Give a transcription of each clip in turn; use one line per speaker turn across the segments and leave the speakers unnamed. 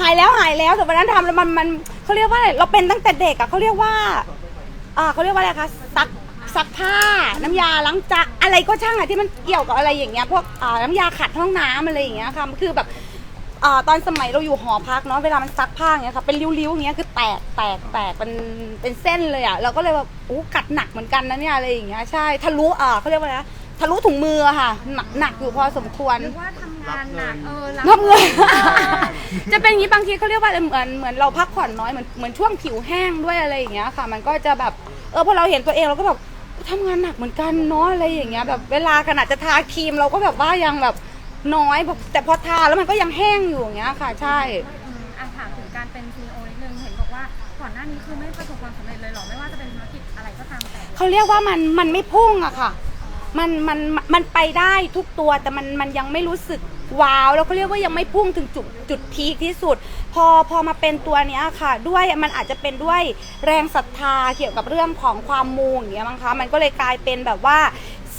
หายแล้วหายแล้วแต่วันนั้นทำแล้วมันมันเขาเรียกว่าอะไรเราเป็นตั้งแต่เด็กอะเขาเรียกว่าอ่าเขาเรียกว่าอะไรคะซักซักผ้าน้ำยาล้างจานอะไรก็ช่างอะที่มันเกี่ยวกับอะไรอย่างเงี้ยพวกอ่าน้ำยาขัดห้องน้ำอะไรอย่างเงี้ยค่ะคือแบบอ่าตอนสมัยเราอยู่หอพักเนาะเวลามันซักผ้าอย่างเงี้ยค่ะเป็นริ้วๆอย่างเงี้ยคือแตกแตกแตกเป็นเป็นเส้นเลยอะเราก็เลยแบบโอ้กัดหนักเหมือนกันนะเนี่ยอะไรอย่างเงี้ยใช่ทะลุอ่าเขาเรียกว่าอะไรนะทะลุถุงมืออะค่ะหนักหนักอยู่พอสมควร
ว่าท งานหนักเออ
รับเงิน จะเป็นอย่างนี้บางทีเขาเรียกว่าอะไรเหมือนเหมือนเราพักผ่อนน้อยเหมือนเหมือนช่วงผิวแห้งด้วยอะไรอย่างเงี้ยค่ะ มันก็จะแบบเออพอเราเห็นตัวเองเราก็แบบทำงานหนักเหมือนกันเนาะอะไรอย่างเงี้ยแบบเวลาขนาดจะทาครีมเราก็แบบว่ายังแบบน้อยแบบแต่พอทาแล้วมันก็ยังแห้งอยู่อย่างเงี้ยค่ะ ใช่
อืมอะถามถึงการเป็นซีอนิดนึงเห็นบอกว่าก่อนหน้านี้คือไม่ประสบความสำเร็จเลยเหรอไม่ว่าจะเป็นธุรกิจอะไรก็ตามแต่
เขาเรียกว่ามันมันไม่พุ่งอะค่ะ มันมันมันไปได้ทุกตัวแต่มันมันยังไม่รู้สึกว้าวแล้วเขาเรียกว่ายังไม่พุ่งถึงจุดจุดพีคที่สุด พอพอมาเป็นตัวเนี้ยค่ะ ด้วยมันอาจจะเป็นด้วยแรงศรัทธาเกี่ยวกับเรื่องของความมูอย่างเงี้ยมั้งคะมันก็เลยกลายเป็นแบบว่า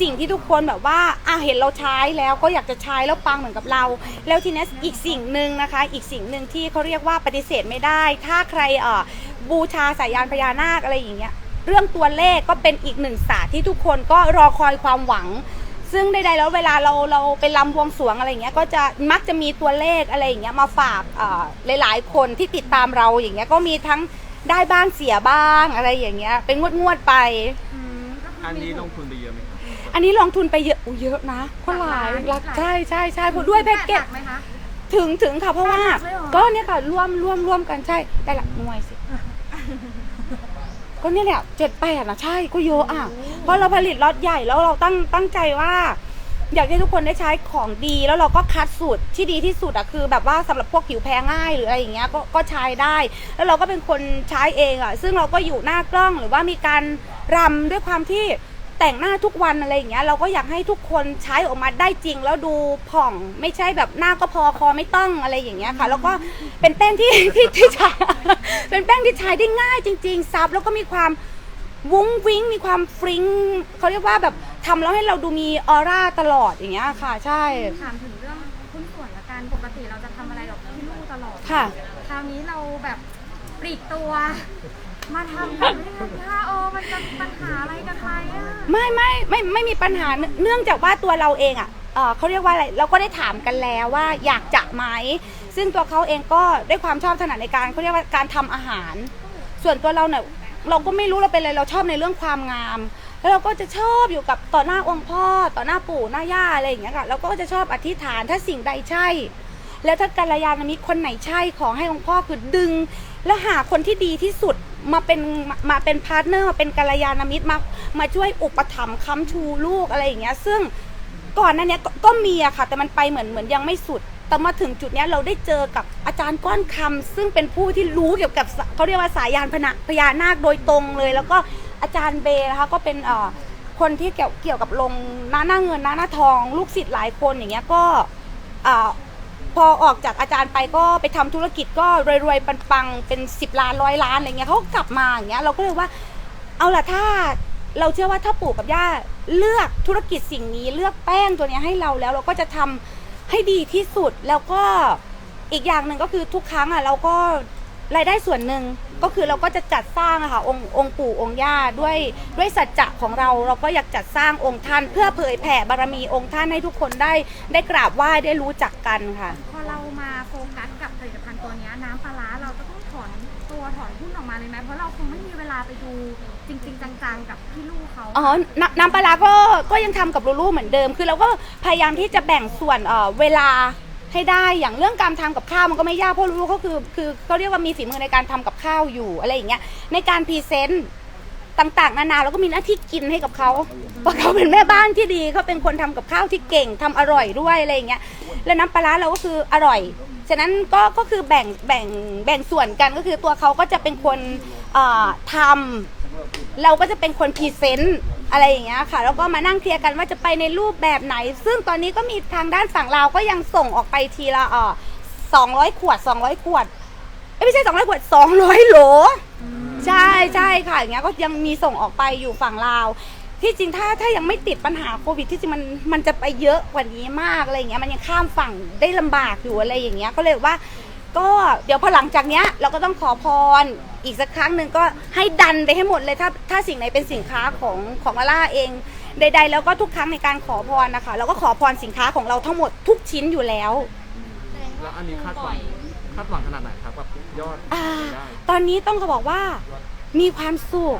สิ่งที่ทุกคนแบบว่าอะเห็นเราใช้แล้วก็อยากจะใช้แล้วปังเหมือนกับเรา แล้วทีนี้อีกสิ่งหนึ่งนะคะ อีกสิ่งหนึ่งที่เขาเรียกว่าปฏิเสธไม่ได้ ถ้าใครเอ่อบูชาสายยานพญานาคอะไรอย่างเงี้ย เรื่องตัวเลขก็เป็นอีกหนึ่งศาสตร์ที่ทุกคนก็รอคอยความหวัง ซึ่งใดๆแล้วเวลาเราเราไปรำบวงสรวงอะไรอย่างเงี้ยก็จะมักจะมีตัวเลขอะไรอย่างเงี้ยมาฝากเอ่อหลายๆ คนที่ติดตามเราอย่างเงี้ยก็มีทั้งได้บ้างเสียบ้างอะไรอย่างเงี้ยเป็นงวดๆไป
อืมก็คื
อันนี้
มี
ลงทุนไปเยอะไหมครับ
อันนี้ลงทุนไปเยอะอุ๊ยเยอะนะก็หลายหลักใช่ใช่ใช่เพราะด้วยแพ็กเกจ
หนัไหมคะ
ถึงถึงค่ะเพราะว่า
หลักเลยเหรอ
ก็เนี่ยค่ะร่วมร่วมร่วมกันใช่ได้หลักหน่วยสิ ก็เนี่ยแหละเจ็ดแปดนะใช่ก็เยอะอะเพราะเราผลิตล็อตใหญ่แล้วเราตั้งตั้งใจว่า อยากให้ทุกคนได้ใช้ของดีแล้วเราก็คัดสูตรที่ดีที่สุดอะคือ แบบว่าสำหรับพวกผิวแพ้ง่ายหรืออะไรอย่างเงี้ยก็ก็ใช้ได้ แล้วเราก็เป็นคนใช้เองอะซึ่งเราก็อยู่หน้ากล้องหรือว่ามีการรำด้วยความที่ แต่งหน้าทุกวันอะไรอย่างเงี้ยเราก็อยากให้ทุกคนใช้ออกมาได้จริงแล้วดูผ่องไม่ใช่แบบหน้าก็พอคอไม่ต้องอะไรอย่างเงี้ยค่ะ แล้วก็เป็นแป้งที่ที่ที่ใช้เป็นแป้งที่ใช้ได้ง่ายจริง ๆ ซับแล้วก็มีความวุ้งวิ้งมีความฟริ้งเขาเรียกว่าแบบทำแล้วให้เราดูมีออร่าตลอดอย่างเงี้ยค่ะ ใช่
ถามถึงเรื่องหุ้นส่วนละกันปกติเราจะทำอะไรกับพี่ลูกตลอด
ค่ะ
คราวนี้เราแบบปลีกตัว มาทำแบบนี้ค่ะโอ้มันจะปัญหาอะไรกันไหมอะ
ไม่ไม่ไม่ไม่มีปัญหาเนื่องจากว่าตัวเราเองอะเอ่อเขาเรียกว่าอะไรเราก็ได้ถามกันแล้วว่าอยากจะไหมซึ่งตัวเขาเองก็ได้ความชอบถนัดในการเขาเรียกว่าการทำอาหาร ส่วนตัวเราเนี่ยเราก็ไม่รู้เราเป็นอะไรเราชอบในเรื่องความงาม แล้วเราก็จะชอบอยู่กับต่อหน้าองค์พ่อ ต่อหน้าปู่หน้าย่าอะไรอย่างเงี้ยค่ะเราก็จะชอบอธิษฐานถ้าสิ่งใดใช่ แล้วถ้ากัลยาณมิตรคนไหนใช่ขอให้องค์พ่อคือดึง แล้วหาคนที่ดีที่สุดมาเป็นมาเป็นพาร์ทเนอร์มาเป็นกัลยาณมิตรมามาช่วยอุปถัมภ์ค้ำชูลูกอะไรอย่างเงี้ย ซึ่งก่อนหนั้นเนี้ยก็มีอะค่ะ แต่มันไปเหมือนเหมือนยังไม่สุด แต่มาถึงจุดเนี้ยเราได้เจอกับอาจารย์ก้อนคำซึ่งเป็นผู้ที่รู้เกี่ยวกับเขาเรียกว่าสายยานพนะพญานาคโดยตรงเลย แล้วก็อาจารย์เบนะคะก็เป็นเอ่อคนที่เกี่ยวเกี่ยวกับลงหน้าหน้าเงินหน้าหน้าทอง ลูกศิษย์หลายคนอย่างเงี้ยก็อ่า พอออกจากอาจารย์ไปก็ไปทำธุรกิจก็รวยๆปังๆเป็น 10 ล้านร้อยล้านอะไรเงี้ยเขากลับมาอย่างเงี้ยเราก็เลยว่า เอาล่ะถ้าเราเชื่อว่าถ้าปู่กับย่าเลือกธุรกิจสิ่งนี้เลือกแป้งตัวนี้ให้เราแล้วเราก็จะทำให้ดีที่สุดแล้วก็อีกอย่างหนึ่งก็คือทุกครั้งอะเราก็ รายได้ส่วนหนึ่งก็คือเราก็จะจัดสร้างอะค่ะองค์องค์ปู่องค์ย่าด้วยด้วยสัจจะของเราเราก็อยากจัดสร้างองค์ท่าน เพื่อเผยแผ่บารมีองค์ท่านให้ทุกคนได้ได้กราบไหว้ได้รู้จักกันค่ะ
พอเรามาโฟกัสกับผลิตภัณฑ์ตัวเนี้ยน้ำปลาร้าเราจะต้องถอนตัวถอนหุ้นออกมาเลยไหมเพราะเราคงไม่มีเวลาไปดูจริง ๆ จังๆ กับพี่ลูกเขา
อ๋อนน้ำปลาร้าก็ก็ยังทำกับลูลูเหมือนเดิม คือเราก็พยายามที่จะแบ่งส่วนเอ่อเวลา ให้ได้อย่างเรื่องการทำกับข้าวมันก็ไม่ยากเพราะลูลูเขาคือคือเขาเรียกว่ามีฝีมือในการทำกับข้าวอยู่อะไรอย่างเงี้ยในการพรีเซนต์ต่างๆ นานาเราก็มีหน้าที่กินให้กับเขาเพราะเขาเป็นแม่บ้านที่ดีเขาเป็นคนทำกับข้าวที่เก่งทำอร่อยด้วยอะไรอย่างเงี้ยแล้วน้ำปลาร้าเราก็คืออร่อยฉะนั้นก็ก็คือแบ่งแบ่งแบ่งส่วนกันก็คือตัวเขาก็จะเป็นคนทำเราก็จะเป็นคนพรีเซนต์ อะไรอย่างเงี้ยค่ะ แล้วก็มานั่งเคลียร์กันว่าจะไปในรูปแบบไหน ซึ่งตอนนี้ก็มีทางด้านฝั่งเราวก็ยังส่งออกไปทีละเอ่อสองร้อยขวดสองร้อยขวดเอ้ยไม่ใช่สองร้อยขวดสองร้อยโหล ใช่ใช่ค่ะอย่างเงี้ยก็ยังมีส่งออกไปอยู่ฝั่งลาว ที่จริงถ้าถ้ายังไม่ติดปัญหาโควิดที่จริงมันมันจะไปเยอะกว่านี้มากอะไรอย่างเงี้ยมันยังข้ามฝั่งได้ลำบากอยู่อะไรอย่างเงี้ยก็เลยว่า ก็เดี๋ยวพอหลังจากเนี้ยเราก็ต้องขอพรอีกสักครั้งหนึ่งก็ให้ดันไปให้หมดเลยถ้าถ้าสิ่งไหนเป็นสินค้าของของลาล่าเองใด ๆ แล้วก็ทุกครั้งในการขอพรนะคะ เราก็ขอพรสินค้าของเราทั้งหมดทุกชิ้นอยู่แล้ว
แล้วอันนี้คาดหวังคาดหวังขนาดไหนครับกับยอด
อ่า
ได้
ตอนนี้ต้องก็บอกว่ามีความสุข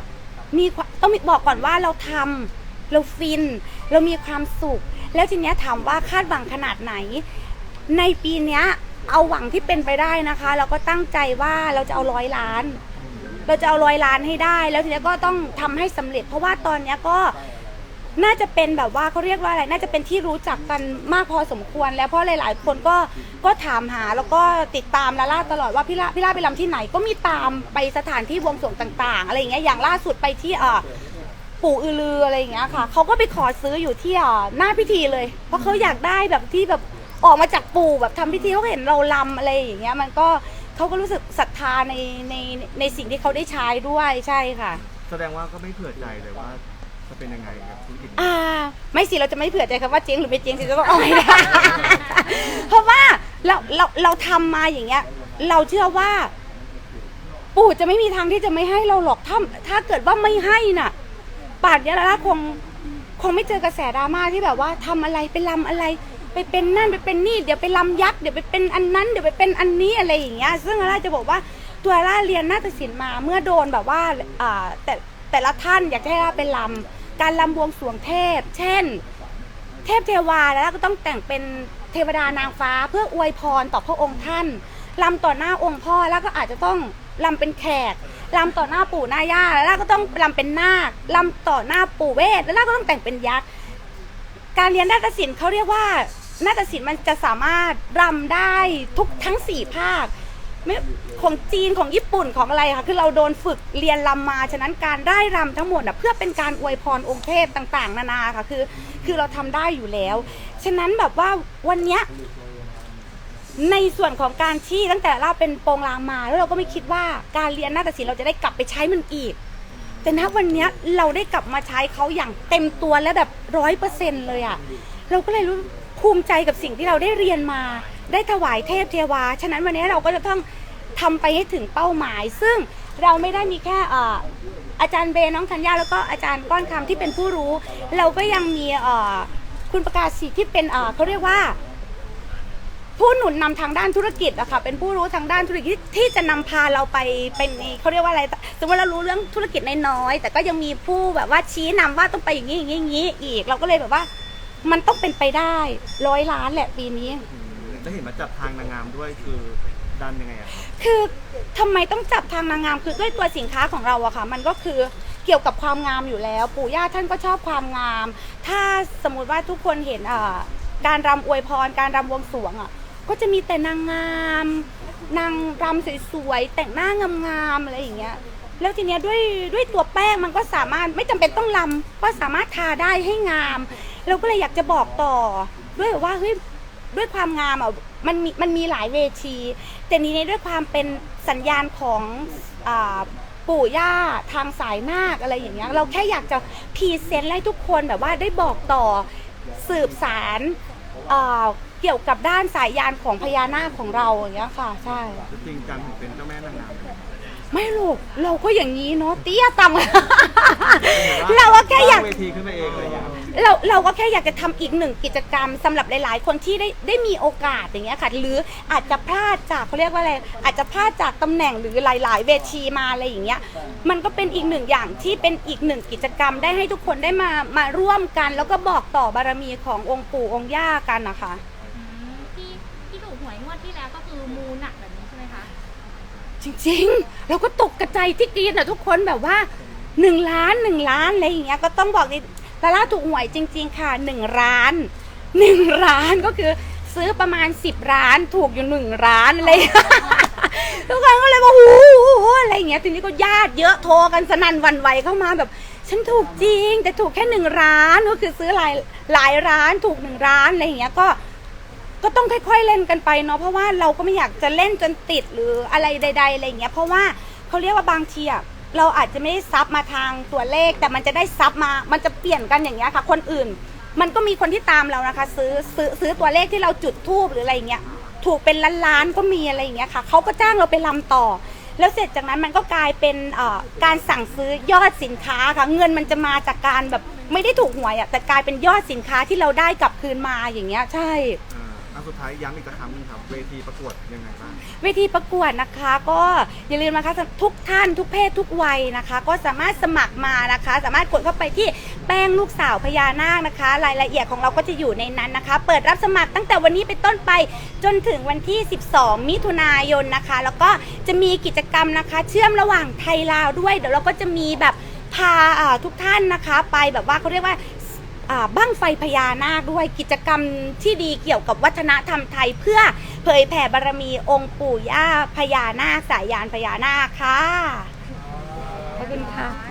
มีความต้องมีบอกก่อนว่าเราทำเราฟิน เรามีความสุข แล้วทีเนี้ยถามว่าคาดหวังขนาดไหน ในปีเนี้ย เอาหวังที่เป็นไปได้นะคะ เราก็ตั้งใจว่าเราจะเอาร้อยล้าน เราจะเอาร้อยล้านให้ได้ แล้วทีนี้ก็ต้องทำให้สำเร็จ เพราะว่าตอนนี้ก็น่าจะเป็นแบบว่าเขาเรียกว่าอะไร น่าจะเป็นที่รู้จักกันมากพอสมควร แล้วเพราะหลาย ๆ คนก็ก็ถามหาแล้วก็ติดตามลาล่าตลอดว่าพี่ลาพี่ลาไปลำที่ไหน ก็มีตามไปสถานที่วงสวงต่าง ๆ อะไรอย่างเงี้ยอย่างล่าสุดไปที่เอ่อปู่อือลืออะไรอย่างเงี้ยค่ะเขาก็ไปขอซื้ออยู่ที่อ่อหน้าพิธีเลย เพราะเขาอยากได้แบบที่แบบ ออกมาจากปู่แบบทำพิธีเขาเห็นเราลำอะไรอย่างเงี้ยมันก็เขาก็รู้สึกศรัทธาในในในสิ่งที่เขาได้ใช้ด้วยใช่ค่ะ
แสดงว่าก็ไม่เผื่อใจเลยว่าจะเป็นยังไงกับธุรกิจนี้
อ่า ไม่สิเราจะไม่เผื่อใจคำว่าเจ๊งหรือไม่เจ๊งสิจะต้องเอาให้ได้เพราะว่าเราเราเราทำมาอย่างเงี้ย เราเชื่อว่า ปู่จะไม่มีทางที่จะไม่ให้เราหรอกถ้าถ้าเกิดว่าไม่ให้น่ะป่านเนี้ยละคงคงไม่เจอกระแสดราม่าที่แบบว่าทำอะไรไปลำอะไร ไปเป็นนั่นไปเป็นนี่เดี๋ยวไปลำยักษ์เดี๋ยวไปเป็นอันนั้นเดี๋ยวไปเป็นอันนี้อะไรอย่างเงี้ยซึ่งอาร่าจะบอกว่าตัวอาร่าเรียนนาฏศิลป์มาเมื่อโดนแบบว่าแต่แต่ละท่านอยากจะให้อาร่าเป็นลำการลำบวงสรวงเทพ เช่น เทพเทวาแล้วก็ต้องแต่งเป็นเทวดานางฟ้าเพื่ออวยพรต่อพระองค์ท่านลำต่อหน้าองค์พ่อแล้วก็อาจจะต้องลำเป็นแขกลำต่อหน้าปู่หน้าย่าแล้วก็ต้องลำเป็นนาคลำต่อหน้าปู่เวทแล้วก็ต้องแต่งเป็นยักษ์การเรียนนาฏศิลป์เขาเรียกว่า นาฏศิลป์มันจะสามารถรำได้ทุกทั้งสี่ภาคไม่ของจีนของญี่ปุ่นของอะไรค่ะคือเราโดนฝึกเรียนรำมาฉะนั้นการได้รำทั้งหมดอะเพื่อเป็นการอวยพรองค์เทพต่าง ๆ นานาค่ะคือคือเราทำได้อยู่แล้ว ฉะนั้นแบบว่าวันเนี้ย ในส่วนของการที่ตั้งแต่เราเป็นโปรงลางมา แล้วเราก็ไม่คิดว่าการเรียนนาฏศิลป์เราจะได้กลับไปใช้มันอีก แต่ณวันเนี้ยเราได้กลับมาใช้เขาอย่างเต็มตัวและแบบร้อยเปอร์เซ็นเลยอะ่ะเราก็เลยรู้ ภูมิใจกับสิ่งที่เราได้เรียนมา ได้ถวายเทพเทวา ฉะนั้นวันนี้เราก็จะต้องทำไปให้ถึงเป้าหมาย ซึ่งเราไม่ได้มีแค่อ่ออาจารย์เบน้องธัญญาแล้วก็อาจารย์ก้อนคำที่เป็นผู้รู้ เราก็ยังมีเอ่อคุณประกาศศิษย์ที่เป็นเอ่อเขาเรียกว่า ผู้หนุนนำทางด้านธุรกิจอะค่ะเป็นผู้รู้ทางด้านธุรกิจที่จะนำพาเราไปเป็นเขาเรียกว่าอะไรสมมติเรารู้เรื่องธุรกิจน้อยๆแต่ก็ยังมีผู้แบบว่าชี้นำว่าต้องไปอย่างนี้อย่างนี้อย่างนี้อีก เราก็เลยแบบว่า มันต้องเป็นไปได้ร้อยล้านแหละปีนี้
อืมแล้วเห็นมาจับทางนางงามด้วยคือดันยังไงอะครับ
คือทำไมต้องจับทางนางงามคือด้วยตัวสินค้าของเราอะค่ะ มันก็คือเกี่ยวกับความงามอยู่แล้ว ปู่ย่าท่านก็ชอบความงาม ถ้าสมมุติว่าทุกคนเห็นอ่าการรำอวยพร การรำบวงสรวงอะก็จะมีแต่นางงามนางรำสวยๆแต่งหน้างามๆอะไรอย่างเงี้ย แล้วทีเนี้ยด้วยด้วยตัวแป้งมันก็สามารถไม่จำเป็นต้องลำก็สามารถทาได้ให้งาม เราก็เลยอยากจะบอกต่อ ด้วยว่าเฮ้ยด้วยความงามอะมันมีมันมีหลายเวที แต่นี้ในด้วยความเป็นสัญญาณของอาปู่ย่าทางสายนาคอะไรอย่างเงี้ยเราแค่อยากจะพรีเซนต์ให้ทุกคนแบบว่าได้บอกต่อสืบสารอ่าเกี่ยวกับด้านสายยานของพญานาคของเราอย่างเงี้ยค่ะใช่
จริงจังถึงเป็นเจ้าแม่นางงามเลย
ไม่หรอกเราก็อย่างนี้เนาะเตี้ยต่ำ เราก็แค่อยาก
ตั้งเวทีขึ้นมาเองอะไรอย่าง เงี้ยครับ
เราเราก็แค่อยากจะทำอีกหนึ่งกิจกรรมสำหรับหลาย ๆ คนที่ได้ได้มีโอกาสอย่างเงี้ยค่ะ หรืออาจจะพลาดจากเขาเรียกว่าอะไรอาจจะพลาดจากตำแหน่งหรือหลาย ๆ เวทีมาอะไรอย่างเงี้ยมันก็เป็นอีกหนึ่งอย่างที่เป็นอีกหนึ่งกิจกรรมได้ให้ทุกคนได้มามาร่วมกัน แล้วก็บอกต่อบารมีขององค์ปู่องค์ย่ากันนะคะ
อืมที่ที่ถูกหวยงวดที่แล้วก็คือมูหนักแบบนี้ใช่ไหมคะ
จริง ๆ เราก็ตกกระใจที่กรีนอะทุกคนแบบว่าหนึ่งล้านหนึ่งล้านอะไรอย่างเงี้ยก็ต้องบอกดิ ลาล่าถูกหวยจริง ๆ ค่ะหนึ่งล้านหนึ่งล้านก็คือซื้อประมาณสิบล้านถูกอยู่หนึ่งล้านอะไรอย่างเงี้ยทุกคนก็เลยบอกโอ้โหอะไรอย่างเงี้ยทีนี้ก็ญาติเยอะโทรกันสนั่นหวันไหวเข้ามาแบบ ฉันถูกจริง แต่ถูกแค่หนึ่งล้านก็คือซื้อหลายหลายร้านถูกหนึ่งล้านอะไรอย่างเงี้ยก็ก็ต้องค่อยๆเล่นกันไปเนาะเพราะว่าเราก็ไม่อยากจะเล่นจนติดหรืออะไรใด ๆอะไรอย่างเงี้ยเพราะว่าเขาเรียกว่าบางทีอะ เราอาจจะไม่ได้ซับมาทางตัวเลข แต่มันจะได้ซับมา มันจะเปลี่ยนกันอย่างเงี้ยค่ะ คนอื่น มันก็มีคนที่ตามเรานะคะ ซื้อซื้อซื้อตัวเลขที่เราจุดทูบหรืออะไรอย่างเงี้ยถูกเป็นล้านๆก็มีอะไรอย่างเงี้ยค่ะเขาก็จ้างเราไปลำต่อ แล้วเสร็จจากนั้นมันก็กลายเป็นเอ่อการสั่งซื้อยอดสินค้าค่ะเงินมันจะมาจากการแบบไม่ได้ถูกหวยอะแต่กลายเป็นยอดสินค้าที่เราได้กลับคืนมาอย่างเงี้ยใช่
อันสุดท้ายย้ำอีกสักครั้งหนึงครับ เวทีประกวดยังไงบ้าง
เวทีประกวดนะคะก็อย่าลืมนะคะทุกท่านทุกเพศทุกวัยนะคะ ก็สามารถสมัครมานะคะ สามารถกดเข้าไปที่แป้งลูกสาวพญานาคนะคะ รายละเอียดของเราก็จะอยู่ในนั้นนะคะ เปิดรับสมัครตั้งแต่วันนี้เป็นต้นไปจนถึงวันที่ 12 มิถุนายนนะคะ แล้วก็จะมีกิจกรรมนะคะ เชื่อมระหว่างไทยลาวด้วย เดี๋ยวเราก็จะมีแบบพาอ่าทุกท่านนะคะ ไปแบบว่าเขาเรียกว่า อ่าบ้างไฟพญานาคด้วยกิจกรรมที่ดีเกี่ยวกับวัฒนธรรมไทย เพื่อเผยแผ่บารมีองค์ปู่ย่าพญานาคสายยานพญานาคค่ะขอบคุณค่ะ